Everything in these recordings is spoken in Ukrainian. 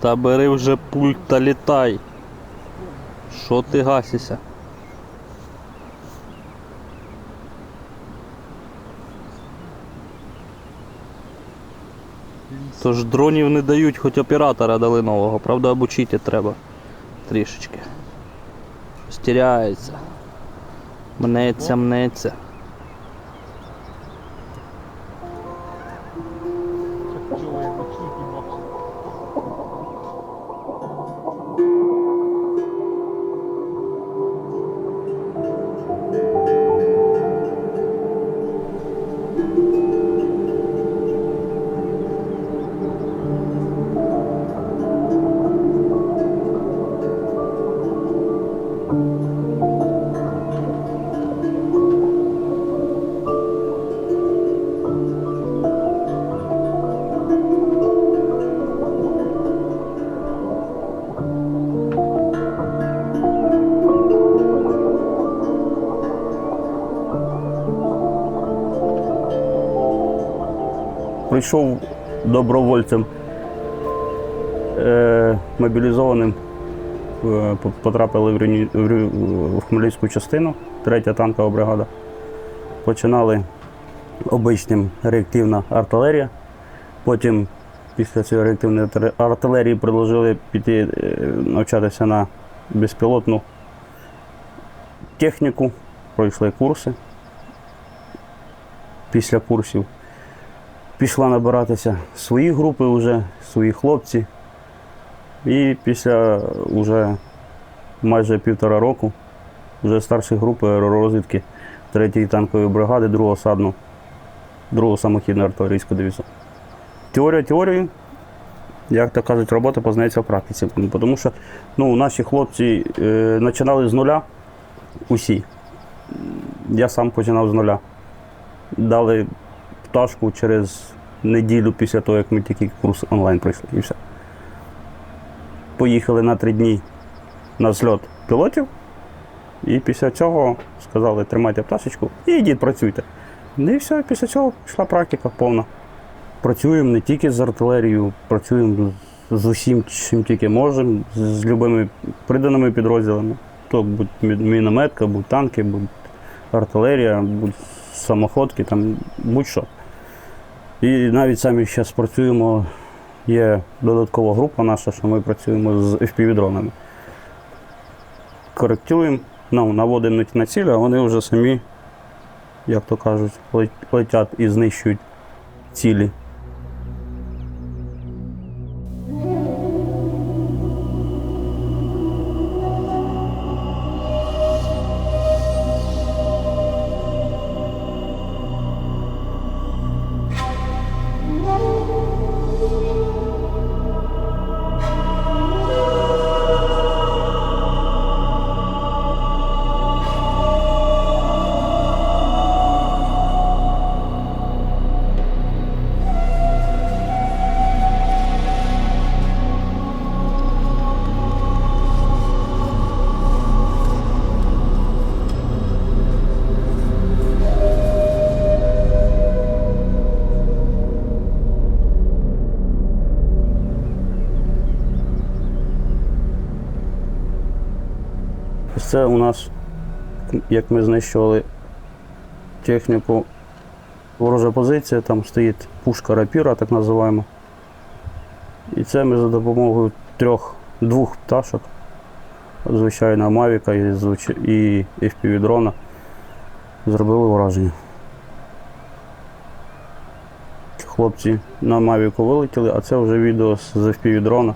Та бери вже пульт та літай. Що ти гасишся? Тож дронів не дають, хоч оператора дали нового, правда обучити треба трішечки. Стеряється. Мнеться, мнеться. Прийшов добровольцем е, мобілізованим. Е, Потрапили в, Рені- в, Рю- в Хмельницьку частину, третя танкова бригада. Починали обичним реактивна артилерія. Потім після цієї реактивної артилерії предложили піти е, навчатися на безпілотну техніку, пройшли курси. Після курсів пішла набиратися свої групи вже, свої хлопці. І після вже майже півтора року вже старші групи аеророзвідки 3-ї танкової бригади, 2-го садну, 2-го самохідного артилерійського дивізіону. Теорія теорією, як то кажуть, робота познається в практиці. Тому що ну, наші хлопці е, починали з нуля усі. Я сам починав з нуля. Дали пташку через неділю після того, як ми тільки курс онлайн пройшли. І все. Поїхали на три дні на зльот пілотів. І після цього сказали, тримайте пташечку і йдіть, працюйте. Ну І все, після цього пішла практика повна. Працюємо не тільки з артилерією, працюємо з- усім, чим тільки можемо, з любими приданими підрозділами. То будь мінометка, будь танки, будь артилерія, будь самоходки, там будь-що. І навіть самі зараз працюємо, є додаткова група наша, що ми працюємо з FPV-дронами. Коректуємо, ну, наводимо на- ціль, а вони вже самі, як то кажуть, лет- летять і знищують цілі. Це у нас, як ми знищували техніку, ворожа позиція, там стоїть пушка рапіра, так називаємо. І це ми за допомогою трьох, двох пташок, звичайно, Мавіка і, і FPV-дрона, зробили враження. Хлопці на Мавіку вилетіли, а це вже відео з FPV-дрона,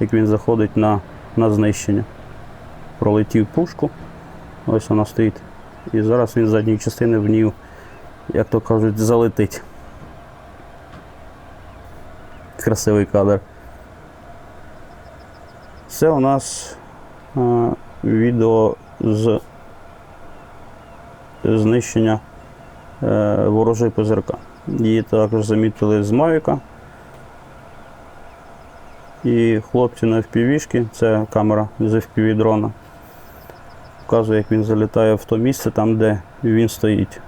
як він заходить на, на знищення пролетів пушку. Ось вона стоїть. І зараз він з задньої частини в ній, як то кажуть, залетить. Красивий кадр. Це у нас е, відео з знищення е, ворожої ПЗРК. Її також замітили з Мавіка. І хлопці на FPV-шки, це камера з FPV дрона. Показує, як він залітає в то місце, там, де він стоїть.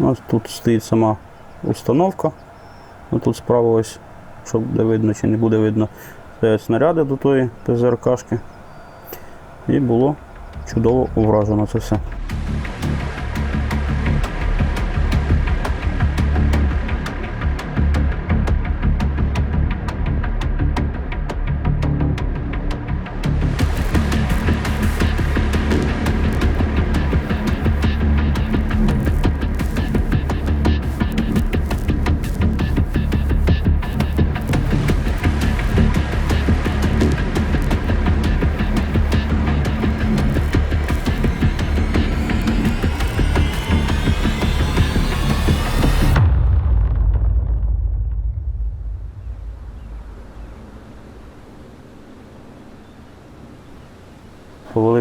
Ось тут стоїть сама установка. Ось Тут справа ось, щоб де видно чи не буде видно, стоять снаряди до тої ПЗРКшки. І було чудово вражено це все.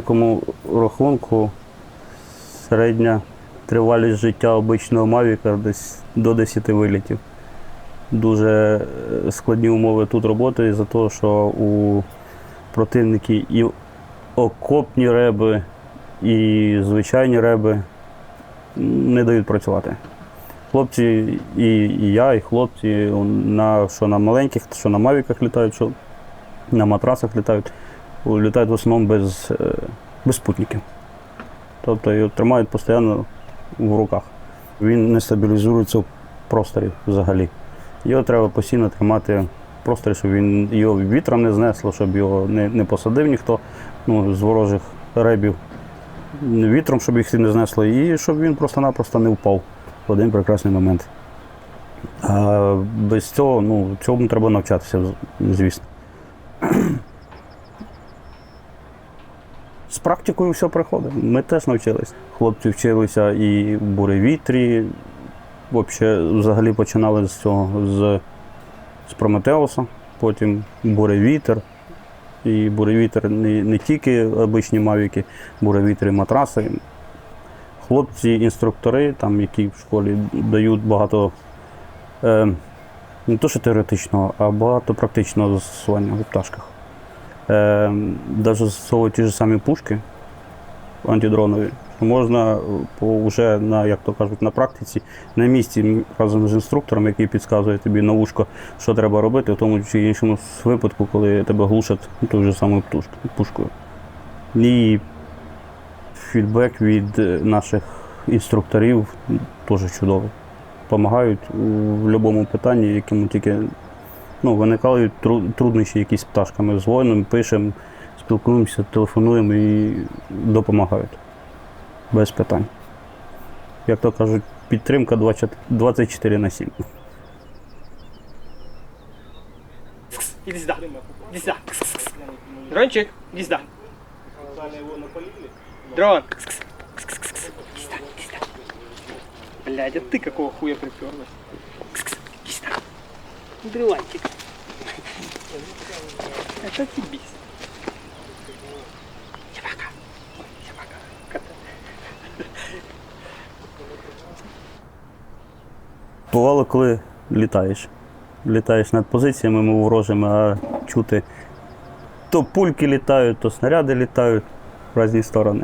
Великому рахунку середня тривалість життя обичного Мавіка десь до 10 вилітів. Дуже е, складні умови тут роботи за того, що у противників і окопні реби, і звичайні реби не дають працювати. Хлопці, і, і я, і хлопці, на, що на маленьких, що на мавіках літають, що на матрасах літають, літають в основному без, е, без спутників. Тобто його тримають постійно в руках. Він не стабілізується в просторі взагалі. Його треба постійно тримати в просторі, щоб він його вітром не знесло, щоб його не, не посадив ніхто ну, з ворожих ребів. Вітром, щоб їх не знесло, і щоб він просто-напросто не впав в один прекрасний момент. А без цього, ну, цьому треба навчатися, звісно. З практикою все приходить. Ми теж навчились. Хлопці вчилися і в буревітрі. Взагалі починали з цього з, з Прометеуса, потім буревітер. І буревітер не, не тільки обичні мавіки, буревітер і матраси. Хлопці, інструктори, там, які в школі дають багато е, не то, що теоретичного, а багато практичного застосування у пташках. Е, навіть застосовують ті ж самі пушки антидронові, що можна е, вже на, як то кажуть, на практиці, на місці разом з інструктором, який підказує тобі на вушко, що треба робити, в тому чи іншому випадку, коли тебе глушать ну, тою ж самою пушкою. І фідбек від е, наших інструкторів теж чудовий. Допомагають у будь-якому питанні, якому тільки ну, виникали труднощі якісь з пташками. Дзвонимо, пишемо, спілкуємося, телефонуємо і допомагають. Без питань. Як то кажуть, підтримка 24 на 7. Иди сюда. Иди сюда. Дрончик, иди сюда. Дрон. Блядь, а ты какого хуя приперлась? Дрыланчик. Это тебе. Собака. Собака. Бувало, коли літаєш. Літаєш над позиціями мов ворожими, а чути то пульки літають, то снаряди літають в різні сторони.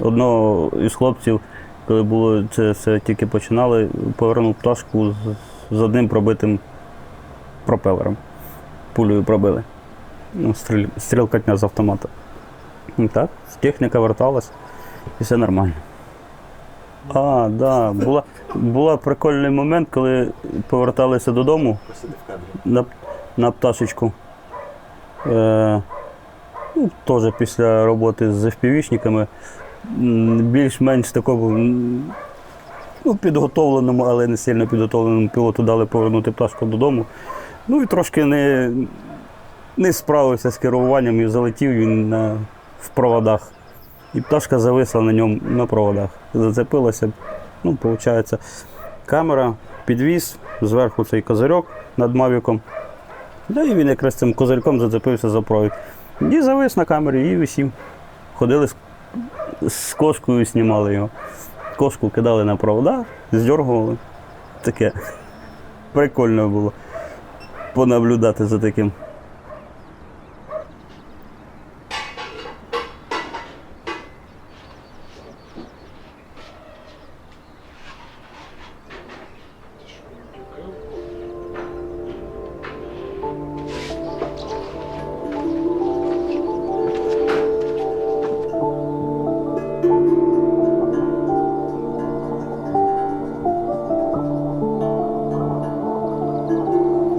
Одного із хлопців, коли було це все тільки починали, повернув пташку з, з одним пробитим пропелером. Пулею пробили. Ну, стріль, стрілкатня з автомата. І так, техніка верталась і все нормально. А, да. Була, була прикольний момент, коли поверталися додому на, на пташечку. Е, ну, теж після роботи з FPV-шниками. Більш-менш такому ну, підготовленому, але не сильно підготовленому пілоту дали повернути пташку додому. Ну і трошки не, не справився з керуванням і залетів він на, в проводах. І пташка зависла на ньому на проводах. Зацепилася. Ну, виходить, камера, підвіз, зверху цей козирьок над мавіком. Да, і він якраз цим козирьком зацепився за провід. І завис на камері і висів. Ходили з, з кошкою, знімали його. Кошку кидали на провода, здергували. Таке прикольно було понаблюдати за таким.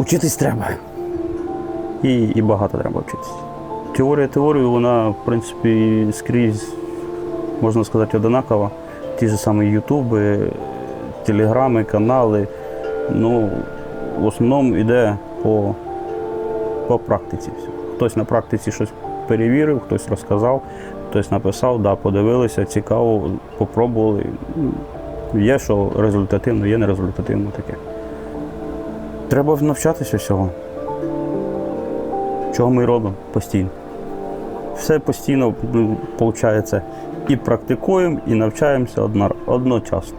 Учитись треба. І, і багато треба вчитись. Теорія теорію, вона, в принципі, скрізь, можна сказати, одинакова. Ті ж самі ютуби, телеграми, канали. Ну, в основному йде по, по практиці. Хтось на практиці щось перевірив, хтось розказав, хтось написав, да, подивилися, цікаво, попробували. Є, що результативно, є нерезультативно таке. Треба навчатися всього. Чого ми робимо постійно. Все постійно виходить і практикуємо, і навчаємося одночасно.